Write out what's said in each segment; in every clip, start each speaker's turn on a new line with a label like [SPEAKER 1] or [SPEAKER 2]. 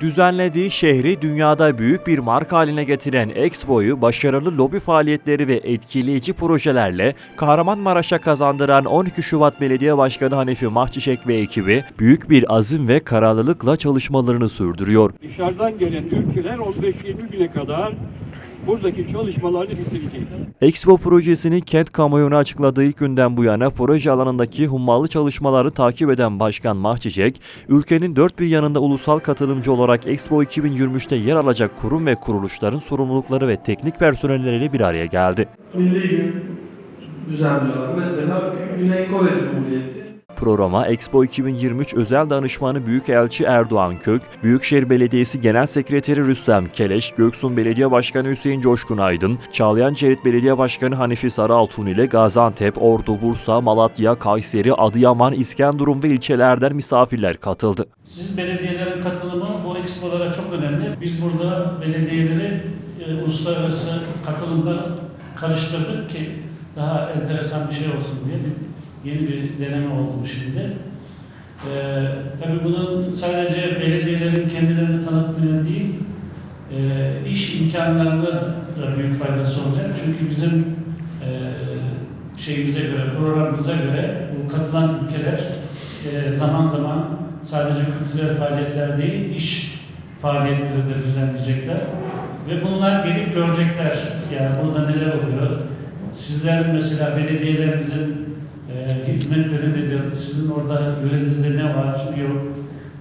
[SPEAKER 1] Düzenlediği şehri dünyada büyük bir marka haline getiren Expo'yu başarılı lobi faaliyetleri ve etkileyici projelerle Kahramanmaraş'a kazandıran 12 Şubat Belediye Başkanı Hanefi Mahçişek ve ekibi büyük bir azim ve kararlılıkla çalışmalarını sürdürüyor.
[SPEAKER 2] Dışarıdan gelen ülkeler 15-20 güne kadar buradaki çalışmalarını bitirecek.
[SPEAKER 1] Expo projesini kent kamuoyuna açıkladığı ilk günden bu yana proje alanındaki hummalı çalışmaları takip eden Başkan Mahçiçek, ülkenin dört bir yanında ulusal katılımcı olarak Expo 2023'te yer alacak kurum ve kuruluşların sorumlulukları ve teknik personelleriyle bir araya geldi.
[SPEAKER 3] milli gün düzenliyorlar. Mesela Güney Kore Cumhuriyeti
[SPEAKER 1] Programa Expo 2023 özel danışmanı Büyükelçi Erdoğan Kök, Büyükşehir Belediyesi Genel Sekreteri Rüstem Keleş, Göksun Belediye Başkanı Hüseyin Coşkun Aydın, Çağlayan Cerit Belediye Başkanı Hanifi Sarıaltun ile Gaziantep, Ordu, Bursa, Malatya, Kayseri, Adıyaman, İskenderun ve ilçelerden misafirler katıldı.
[SPEAKER 4] Siz belediyelerin katılımı bu expolara çok önemli. Biz burada belediyeleri e, uluslararası katılımda karıştırdık ki daha enteresan bir şey olsun diye yeni bir deneme oldu bu şimdi. E, tabii bunun sadece belediyelerin kendilerini tanıtmıyor değil, e, iş imkanlarına da büyük faydası olacak. Çünkü bizim e, şeyimize göre, programımıza göre bu katılan ülkeler e, zaman zaman sadece kültürel faaliyetler değil, iş faaliyetleri de düzenleyecekler. Ve bunlar gelip görecekler. Yani burada neler oluyor. Sizlerin mesela belediyelerinizin e, hizmetleri nedir? Sizin orada yörenizde ne var, ne yok?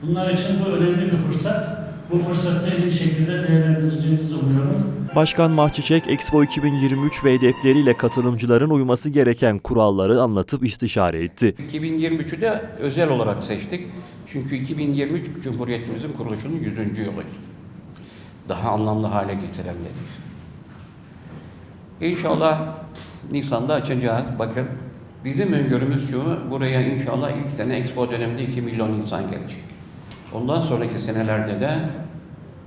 [SPEAKER 4] Bunlar için bu önemli bir fırsat. Bu fırsatı en iyi şekilde değerlendireceğinizi umuyorum.
[SPEAKER 1] Başkan Mahçiçek, Expo 2023 ve hedefleriyle katılımcıların uyması gereken kuralları anlatıp istişare etti.
[SPEAKER 5] 2023'ü de özel olarak seçtik. Çünkü 2023 Cumhuriyetimizin kuruluşunun 100. yılıydı. Daha anlamlı hale getiremedik. İnşallah Nisan'da açacağız. Bakın bizim öngörümüz şu, buraya inşallah ilk sene Expo döneminde 2 milyon insan gelecek. Ondan sonraki senelerde de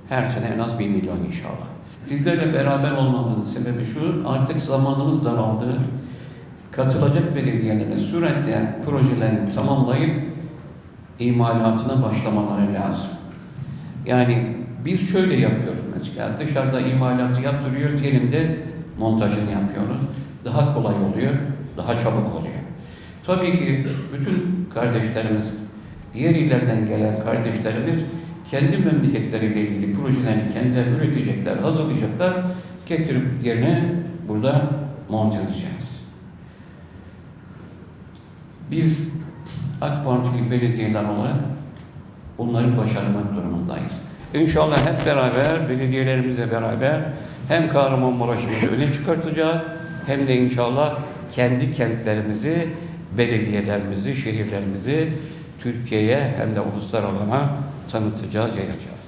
[SPEAKER 5] her sene en az 1 milyon inşallah. Sizlerle beraber olmamızın sebebi şu, artık zamanımız daraldı. Katılacak belediyelerin süratle projelerini tamamlayıp imalatına başlamaları lazım. Yani biz şöyle yapıyoruz mesela, dışarıda imalatı yaptırıyor, yerinde montajını yapıyoruz. Daha kolay oluyor, daha çabuk oluyor. Tabii ki bütün kardeşlerimiz, diğer illerden gelen kardeşlerimiz kendi memleketleriyle ilgili projelerini kendileri üretecekler, hazırlayacaklar, getirip yerine burada monte edeceğiz. Biz AK Partili belediyeler olarak bunları başarmak durumundayız. İnşallah hep beraber, belediyelerimizle beraber hem Kahramanmaraş'ımızı öne çıkartacağız hem de inşallah kendi kentlerimizi, belediyelerimizi, şehirlerimizi Türkiye'ye hem de uluslararası tanıtacağız, yayacağız.